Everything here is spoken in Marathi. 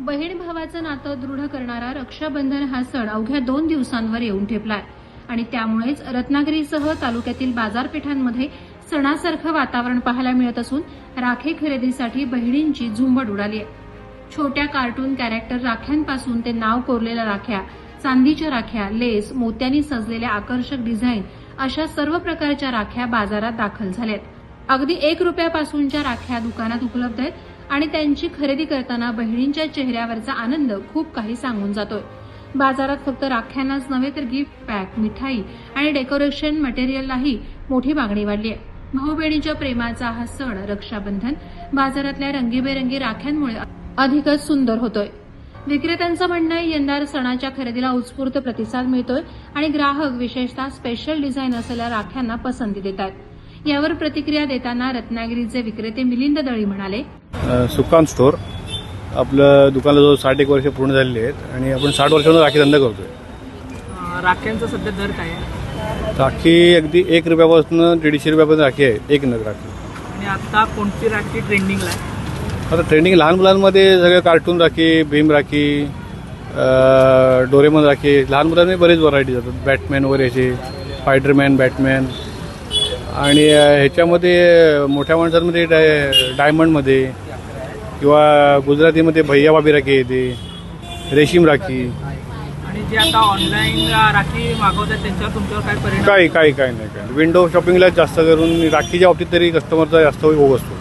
बहीण भावाचं नातं दृढ करणारा रक्षाबंधन हा सण अवघ्या दोन दिवसांवर येऊन ठेपलाय. आणि त्यामुळेच रत्नागिरीसह तालुक्यातील बाजारपेठांमध्ये सणासारखं वातावरण पाहायला मिळत असून राखी खरेदीसाठी बहिणींची झुंबड उडाली आहे छोट्या कार्टून कॅरेक्टर राख्यांपासून ते नाव कोरलेल्या राख्या चांदीच्या राख्या लेस मोत्यांनी सजलेल्या आकर्षक डिझाईन अशा सर्व प्रकारच्या राख्या बाजारात दाखल झाल्यात. अगदी एक रुपयापासूनच्या राख्या दुकानात उपलब्ध आहेत. आणि त्यांची खरेदी करताना बहिणींच्या चेहऱ्यावरचा आनंद खूप काही सांगून जातोय. बाजारात फक्त राख्यांनाच नव्हे तर गिफ्ट पॅक मिठाई आणि डेकोरेशन मटेरियललाही मोठी मागणी वाढली आहे. भाऊ बहिणीच्या प्रेमाचा हा सण रक्षाबंधन बाजारातल्या रंगीबेरंगी राख्यांमुळे अधिकच सुंदर होतोय. विक्रेत्यांचं म्हणणं आहे यंदा सणाच्या खरेदीला उत्स्फूर्त प्रतिसाद मिळतोय आणि ग्राहक विशेषतः स्पेशल डिझाईन असलेल्या राख्यांना पसंती देत आहेत यावर प्रतिक्रिया देताना रत्नागिरीचे विक्रेते मिलिंद दळी म्हणाले अ, सुकाम स्टोअर आपलं दुकानाला जो साठ एक वर्ष पूर्ण झालेली आहेत आणि आपण साठ वर्षांना राखी धंदा करतोय. राख्यांचा सध्या दर काय आहे? राखी अगदी एक रुपयापासून दीडशे रुपयापर्यंत राखी आहे एक नग राखी. आणि आता कोणती राखी ट्रेंडिंगला आहे? आता ट्रेंडिंग लहान मुलांमध्ये सगळं कार्टून राखी भीम राखी अ, डोरेमॉन राखी लहान मुलांमध्ये बरेच व्हरायटी जातात. बॅटमॅन वगैरे याचे स्पायडरमॅन बॅटमॅन आणि अ, ह्याच्यामध्ये मोठ्या माणसांमध्ये डाय डायमंडमध्ये किंवा गुजरातीमध्ये भैया बाबी राखी येते रेशीम राखी. आणि जे आता ऑनलाईन राखी मागवतात त्यांच्यावर तुमच्यावर काय परिणाम? काही काही काही नाही काही विंडो शॉपिंगला जास्त करून राखीच्या बाबतीत तरी कस्टमरचा जास्त ओघ असतो.